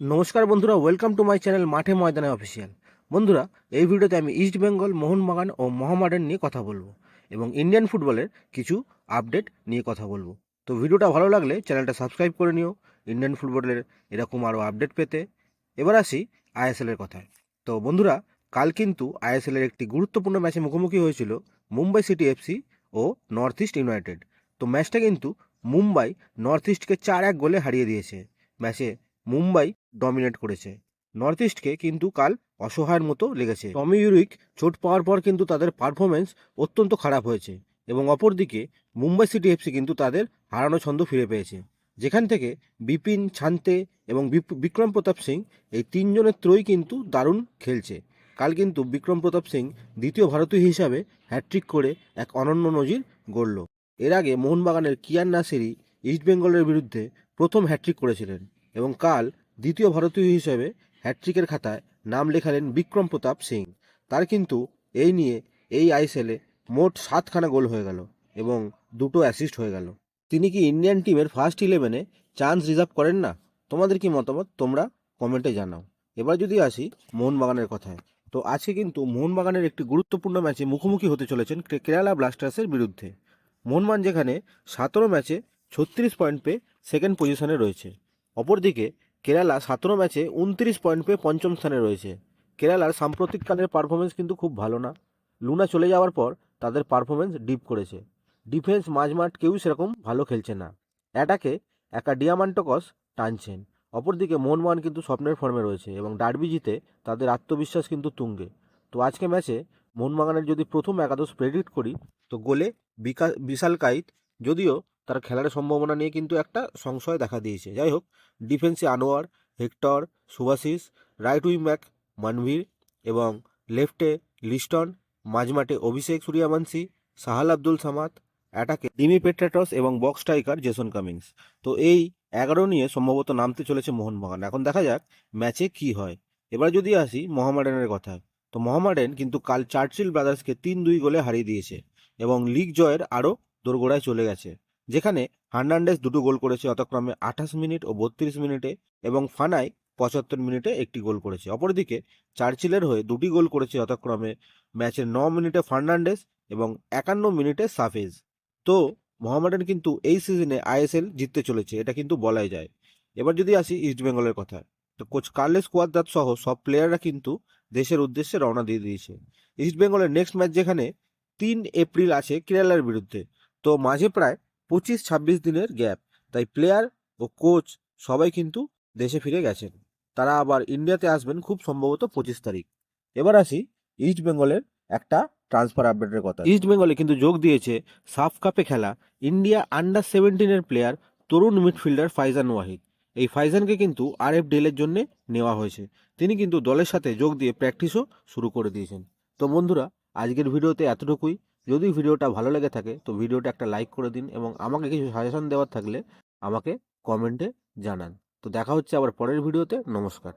নমস্কার বন্ধুরা welcome to my channel মাঠে ময়দানে অফিসিয়াল বন্ধুরা, এই ভিডিওতে আমি ইস্ট বেঙ্গল মোহনবাগান ও মহামাডান নিয়ে কথা বলব এবং ইন্ডিয়ান ফুটবলের কিছু আপডেট নিয়ে কথা বলব। তো ভিডিওটা ভালো লাগলে চ্যানেলটা সাবস্ক্রাইব করে নিও ইন্ডিয়ান ফুটবলের এরকম আরও আপডেট পেতে। এবার আসি আইএসএলের কথায়। তো বন্ধুরা, কাল কিন্তু আইএসএলের একটি গুরুত্বপূর্ণ ম্যাচে মুখোমুখি হয়েছিল মুম্বাই সিটি এফসি ও নর্থ ইস্ট ইউনাইটেড তো ম্যাচটা কিন্তু মুম্বাই নর্থ ইস্টকে চার এক গোলে হারিয়ে দিয়েছে। ম্যাচে মুম্বাই ডমিনেট করেছে। নর্থ ইস্টকে কিন্তু কাল অসহায়ের মতো লেগেছে। টমি ইউরিক চোট পাওয়ার পর কিন্তু তাদের পারফরমেন্স অত্যন্ত খারাপ হয়েছে এবং অপরদিকে মুম্বাই সিটি এফসি কিন্তু তাদের হারানো ছন্দ ফিরে পেয়েছে। যেখান থেকে বিপিন ছান্তে এবং বিক্রম প্রতাপ সিং এই তিনজনের ত্রয়ী কিন্তু দারুণ খেলছে। কাল কিন্তু বিক্রম প্রতাপ সিং দ্বিতীয় ভারতীয় হিসাবে হ্যাট্রিক করে এক অনন্য নজির গড়ল। এর আগে মোহনবাগানের কিয়ান নাসিরি ইস্টবেঙ্গলের বিরুদ্ধে প্রথম হ্যাট্রিক করেছিলেন। এবং কাল দ্বিতীয় ভারতীয় হিসেবে হ্যাট্রিকের খাতায় নাম লেখালেন বিক্রম প্রতাপ সিং। তার কিন্তু এই নিয়ে এই আইএসএলে মোট সাতখানা গোল হয়ে গেল এবং দুটো অ্যাসিস্ট হয়ে গেল। তিনি কি ইন্ডিয়ান টিমের ফার্স্ট ইলেভেনে চান্স রিজার্ভ করেন না? তোমাদের কি মতামত? তোমরা কমেন্টে জানাও। এবার যদি আসি মোহনবাগানের কথায়, তো আজকে কিন্তু মোহনবাগানের একটি গুরুত্বপূর্ণ ম্যাচে মুখোমুখি হতে চলেছেন কেরালা ব্লাস্টার্সের বিরুদ্ধে। মোহনবাগান যেখানে সতেরো ম্যাচে ছত্রিশ পয়েন্ট পেয়ে সেকেন্ড পজিশনে রয়েছে। অপরদিকে কেরালা সতেরো ম্যাচে উনত্রিশ পয়েন্ট পেয়ে পঞ্চম স্থানে রয়েছে। কেরালার সাম্প্রতিককালের পারফরমেন্স কিন্তু খুব ভালো না। লুনা চলে যাওয়ার পর তাদের পারফরমেন্স ডিপ করেছে। ডিফেন্স মাঝমাঠ কেউই সেরকম ভালো খেলছে না। অ্যাটাকে একা ডিয়ামান্টকস টানছেন। অপরদিকে মোহনবাগান কিন্তু স্বপ্নের ফর্মে রয়েছে এবং ডার্বি জিতে তাদের আত্মবিশ্বাস কিন্তু তুঙ্গে। তো আজকে ম্যাচে মোহনবাগানের যদি প্রথম একাদশ প্রেডিক্ট করি, তো গোলে বিকা বিশাল কাইত যদিও তার খেলার সম্ভাবনা নিয়ে কিন্তু একটা সংশয় দেখা দিয়েছে। যাই হোক, ডিফেন্সে Anwar, Hector Subhasish right wing back Manvir এবং লেফটে লিস্টন, মাঝমাঠে অভিষেক সূর্যবংশী, সাহাল আব্দুল সামাদ, অ্যাটাকে ডিমি পেট্রাটস এবং বক্স স্ট্রাইকার জেসন কামিংস তো এই এগারো নিয়ে সম্ভবত নামতে চলেছে মোহনবাগান। এখন দেখা যাক ম্যাচে কি হয়। এবার যদি আসি মোহামেডানের কথায়। তো মোহামেডান কিন্তু কাল চার্চিল ব্রাদার্সকে তিন দুই গোলে হারিয়ে দিয়েছে এবং লিগ জয়ের আরও দোরগোড়ায় চলে গেছে। যেখানে হার্নান্ডেস দুটো গোল করেছে যথাক্রমে আঠাশ মিনিট ও বত্রিশ মিনিটে এবং ফানাই পঁচাত্তর মিনিটে একটি গোল করেছে। অপরদিকে চার্চিলের হয়ে দুটি গোল করেছে যথাক্রমে ম্যাচের ন মিনিটে ফার্নান্ডেস এবং একান্ন মিনিটে সাফেজ। তো মোহামেডান কিন্তু এই সিজনে আইএসএল জিততে চলেছে, এটা কিন্তু বলাই যায়। এবার যদি আসি ইস্টবেঙ্গলের কথা তো কোচ কার্লেস কোয়াদ্দাত সহ সব প্লেয়াররা কিন্তু দেশের উদ্দেশ্যে রওনা দিয়ে দিয়েছে। ইস্টবেঙ্গলের নেক্সট ম্যাচ যেখানে তিন এপ্রিল আছে কেরালার বিরুদ্ধে, তো মাঝে প্রায় পঁচিশ ছাব্বিশ দিনের গ্যাপ। তাই প্লেয়ার ও কোচ সবাই কিন্তু দেশে ফিরে গেছেন। তারা আবার ইন্ডিয়াতে আসবেন খুব সম্ভবত পঁচিশ তারিখ। এবার আসি ইস্ট বেঙ্গলের একটা ট্রান্সফার আপডেটের কথা। ইস্ট বেঙ্গলে কিন্তু যোগ দিয়েছে সাফ কাপে খেলা ইন্ডিয়া আন্ডার সেভেন্টিনের প্লেয়ার তরুণ মিডফিল্ডার ফাইজান ওয়াহিদ। এই ফাইজানকে কিন্তু আর এফ ডেলের জন্য নেওয়া হয়েছে। তিনি কিন্তু দলের সাথে যোগ দিয়ে প্র্যাকটিসও শুরু করে দিয়েছেন। তো বন্ধুরা, আজকের ভিডিওতে এতটুকুই। যদি ভিডিওটা ভালো লেগে থাকে, তো ভিডিওটা একটা লাইক করে দিন এবং আমাকে কিছু সাজেশন দেওয়ার থাকলে আমাকে কমেন্টে জানান। তো দেখা হচ্ছে আবার পরের ভিডিওতে নমস্কার।